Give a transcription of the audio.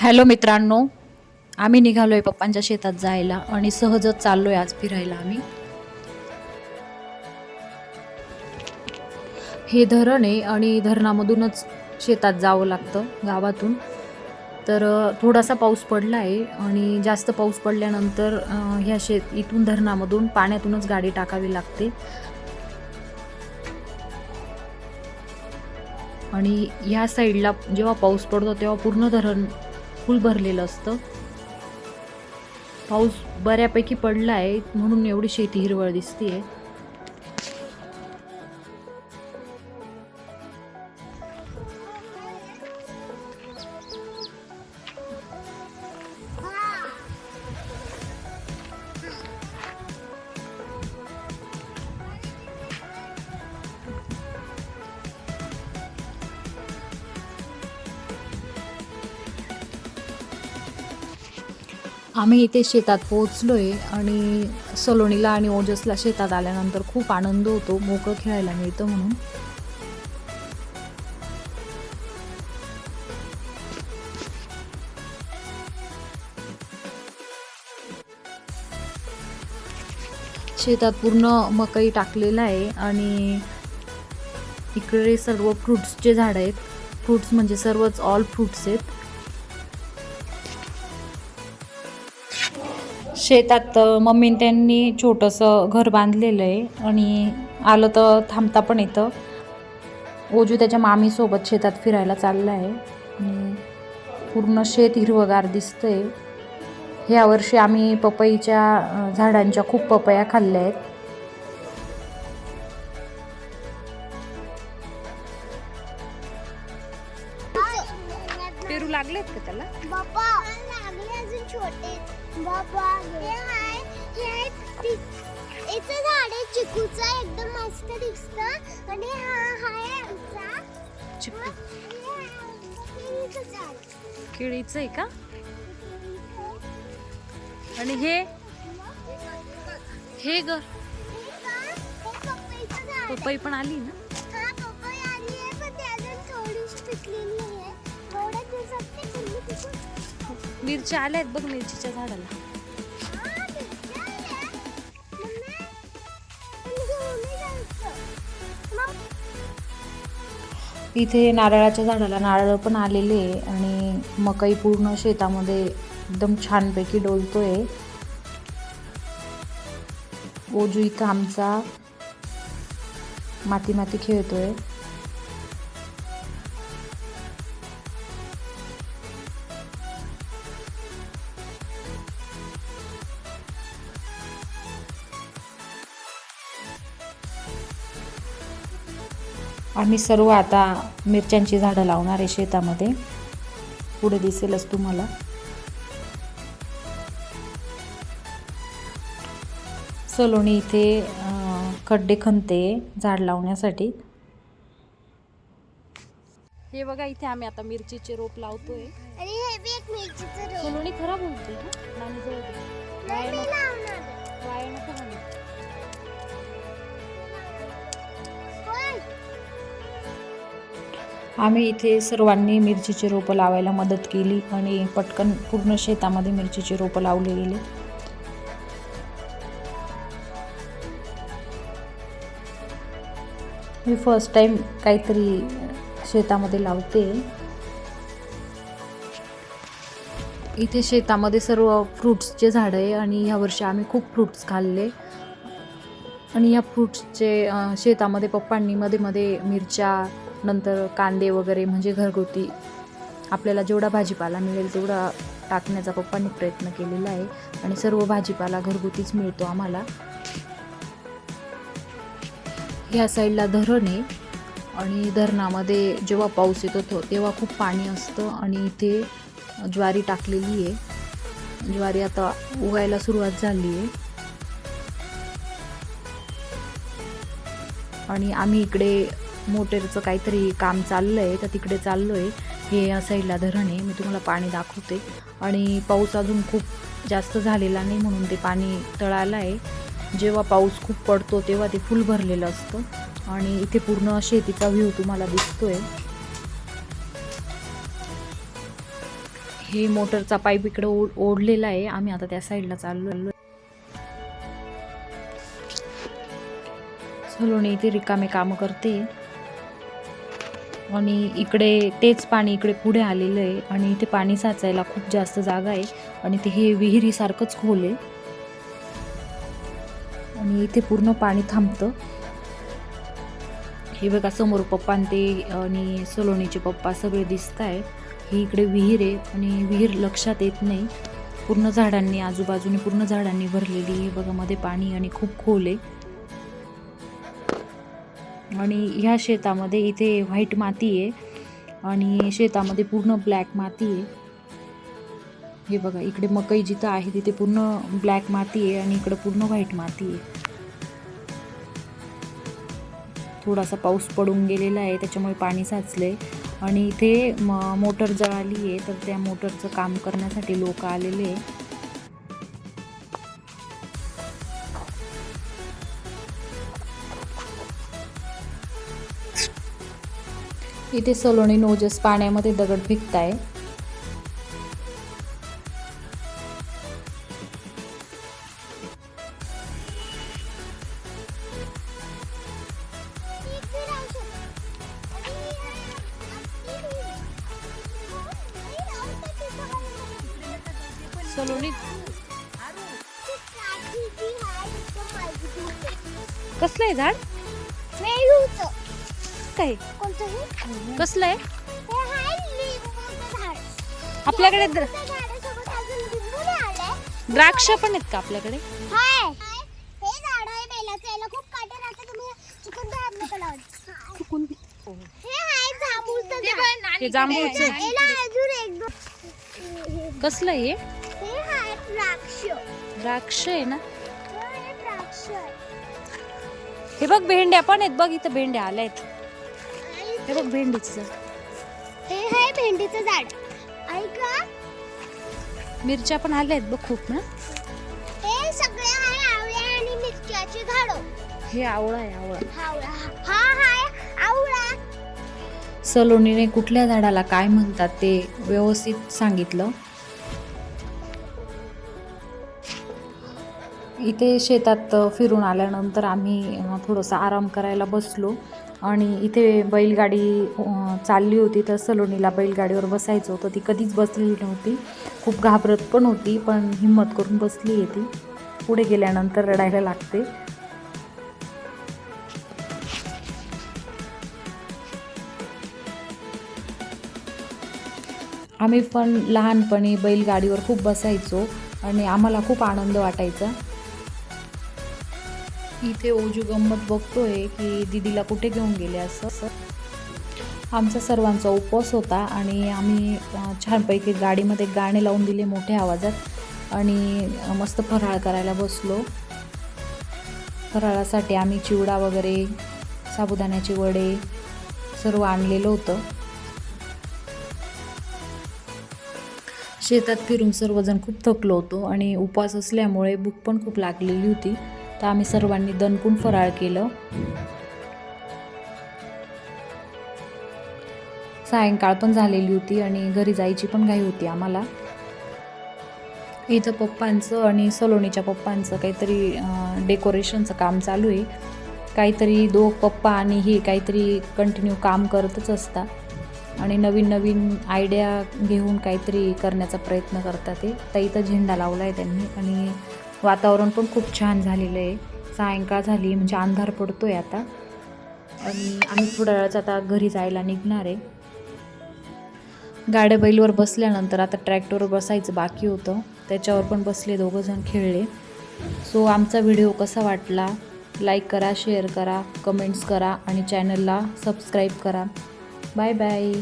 Hello मित्रांनो आम्ही निघालो आहे पप्पांच्या शेतात जायला आणि सहजच चाललो आहे आज फिरायला आम्ही. हे धरण आहे आणि धरणामधूनच शेतात जावं लागतं गावातून. तर थोडासा पाऊस पडला आहे आणि जास्त पाऊस पडल्यानंतर ह्या शेत इथून धरणामधून पाण्यातूनच गाडी टाकावी लागते. आणि ह्या साईडला जेव्हा पाऊस पडतो तेव्हा पूर्ण धरण फुल भरलेलं असतं. पाऊस बऱ्यापैकी पडला आहे म्हणून एवढी शेती हिरवळ दिसते आहे आम्ही इथे शेतात पोहोचलोय आणि सलोनीला आणि ओजसला शेतात आल्यानंतर खूप आनंद होतो मोकळं खेळायला मिळतं म्हणून. शेतात पूर्ण मकई टाकलेला आहे आणि इकडे सर्व फ्रुट्सचे झाड आहेत. फ्रुट्स म्हणजे सर्वच ऑल फ्रुट्स आहेत. शेतात मम्मी त्यांनी छोटंसं घर बांधलेलं आहे आणि आलं तर थांबता पण येतं. ओजू त्याच्या मामीसोबत शेतात फिरायला चालला आहे आणि पूर्ण शेत हिरवगार दिसतंय. ह्या वर्षी आम्ही पपईच्या झाडांच्या खूप पपया खाल्ल्या आहेत. चिकूचं एकदम मस्त दिसतं. आणि हा आहे आमचा. चिकू हे केळीचं आहे का? आणि हे? हे ग. पपई पण आली ना? हा मिरच्या आल्या आहेत बघ मिरचीच्या झाडाला. इथे नारळाच्या झाडाला नारळ पण आलेले आहे आणि मकई पूर्ण शेतामध्ये एकदम छानपैकी डोलतोय. ओजू इथं आमचा माती माती खेळतोय. आम्ही सर्व आता मिरच्यांची झाडं लावणार आहे शेतामध्ये. पुढे दिसेलच तुम्हाला. सलोनी इथे खड्डे खणते झाड लावण्यासाठी. हे बघा इथे आम्ही आता मिरचीचे रोप लावतोय. आणि हे बी एक मिरचीचं रोप. सलोनी खराब होते आम्ही इथे सर्वांनी मिरचीची रोपं लावायला मदत केली आणि पटकन पूर्ण शेतामध्ये मिरचीची रोपं लावली गेली मी फर्स्ट टाइम काहीतरी शेतामध्ये लावते. इथे शेतामध्ये सर्व फ्रुट्सचे झाडं आहे आणि ह्या वर्षी आम्ही खूप फ्रुट्स खाल्ले. आणि या फ्रुट्सचे शेतामध्ये पप्पांनी मध्ये मध्ये मिरच्या नंतर कांदे वगैरे म्हणजे घरगुती. आपल्याला जेवढा भाजीपाला मिळेल तेवढा टाकण्याचा पप्पांनी प्रयत्न केलेला आहे. आणि सर्व भाजीपाला घरगुतीच मिळतो आम्हाला. ह्या साईडला धरण आहे आणि धरणामध्ये जेव्हा पाऊस येतो तो तेव्हा खूप पाणी असतं आणि इथे ज्वारी टाकलेली आहे. ज्वारी आता उगायला सुरुवात झाली आहे. आणि आम्ही इकडे मोटेरचं काहीतरी काम चाललं आहे तर तिकडे चाललो आहे हे या साईडला धरण आहे मी तुम्हाला पाणी दाखवते. आणि पाऊस अजून खूप जास्त झालेला नाही म्हणून ते पाणी तळालं आहे जेव्हा पाऊस खूप पडतो तेव्हा ते फुल भरलेलं असतं. आणि इथे पूर्ण शेतीचा व्ह्यू तुम्हाला दिसतोय. हे मोटरचा पाईप इकडे ओढ ओढलेला आहे. आम्ही आता त्या साईडला चाललो सलोनी इथे रिकामे कामं करते. आणि इकडे तेच पाणी इकडे पुढे आलेलं आहे आणि इथे पाणी साचायला खूप जास्त जागा आहे आणि ते हे विहिरीसारखंच खोल आहे. आणि इथे पूर्ण पाणी थांबतं. हे बघा समोर पप्पा आणि ते आणि सलोनीचे पप्पा सगळे दिसत आहे ही इकडे विहीर आहे आणि विहीर लक्षात येत नाही. पूर्ण झाडांनी आजूबाजूने पूर्ण झाडांनी भरलेली हे बघा मध्ये पाणी आणि खूप खोल आहे. आणि ह्या शेतामध्ये इथे व्हाईट माती आहे आणि शेतामध्ये पूर्ण ब्लॅक माती आहे. हे बघा इकडे मकई जिथं आहे तिथे पूर्ण ब्लॅक माती आहे आणि इकडे पूर्ण व्हाईट माती आहे. थोडासा पाऊस पडून गेलेला आहे त्याच्यामुळे पाणी साचलंय. आणि इथे म मोटर जळाली आहे तर त्या मोटरचं काम करण्यासाठी लोक आलेले आहे. इथे सलोनी नोजस पाण्यामध्ये दगड फेकताय. कसलं आहे झाड. काय हे? कसलं आहे हे आहे लिंबूचं झाड. आपल्याकडे द्र- त्या झाडासोबत अजून लिंबू नाही आलाय. द्राक्ष पण आहेत का आपल्याकडे हाय. हे झाड आहे बेलाचं. याला खूप काटे राहतात. तुम्ही चुकून? हे आहे जांभूळचं झाड. हे जांभूळचं आहे. याला अजून एक दोन- कसलं आहे हे? हे आहे द्राक्ष द्राक्ष आहे ना हे आहे द्राक्ष आहे. हे बघ भेंड्या पण आहेत बघ इथं भेंड्या आल्या आहेत हे बघ भेंडीचं झाड. हे आहे भेंडीचं झाड. ऐका मिरच्या पण आल्या आहेत बघ खूप ना. हे सगळे आहे आवळ्या आणि मिरच्याची झाडं. हे आवळा आहे आवळा. आवळा. हा हाय आवळा. सलोनीने कुठल्या झाडाला काय म्हणतात ते व्यवस्थित सांगितलं. इथे शेतात फिरून आल्यानंतर आम्ही थोडंसं आराम करायला बसलो. आणि इथे बैलगाडी चालली होती तर सलोनीला बैलगाडीवर बसायचं होतं. ती कधीच बसलेली नव्हती. खूप घाबरत पण होती पण हिंमत करून बसली आहे ती. पुढे गेल्यानंतर रडायला लागते. आम्ही पण लहानपणी बैलगाडीवर खूप बसायचो आणि आम्हाला खूप आनंद वाटायचा. इथे ओजू गंमत बघतोय की दिदीला कुठे घेऊन गेले असं? आमचा सर्वांचा उपवास होता आणि आम्ही छानपैकी गाडीमध्ये गाणे लावून दिले मोठ्या आवाजात आणि मस्त फराळ करायला बसलो. फराळासाठी आम्ही चिवडा वगैरे साबुदाण्याचे वडे सर्व आणलेलं होतं. शेतात फिरून सर्वजण खूप थकलो होतो आणि उपवास असल्यामुळे भूक पण खूप लागलेली होती. तर आम्ही सर्वांनी दणकून फराळ केलं. सायंकाळ पण झालेली होती आणि घरी जायची पण घाई होती आम्हाला. इथं पप्पांचं आणि सलोनीच्या पप्पांचं काहीतरी डेकोरेशनचं काम चालू आहे. काहीतरी दो पप्पा आणि हे काहीतरी कंटिन्यू काम करतच असतात. आणि नवीन नवीन आयडिया घेऊन काहीतरी करण्याचा प्रयत्न करतात ते. तर इथं झेंडा लावला आहे त्यांनी आणि वातावरण पण खूप छान झालेलं आहे. सायंकाळ झाली म्हणजे अंधार पडतो आहे आता. आणि आम्ही थोड्या वेळाच आता घरी जायला निघणार आहे. गाड्या बैलवर बसल्यानंतर आता ट्रॅक्टरवर बसायचं बाकी होतं. त्याच्यावर पण बसले दोघंजण खेळले. सो आमचा व्हिडिओ कसा वाटला? लाईक करा शेअर करा कमेंट्स करा आणि चॅनलला सबस्क्राईब करा. Bye bye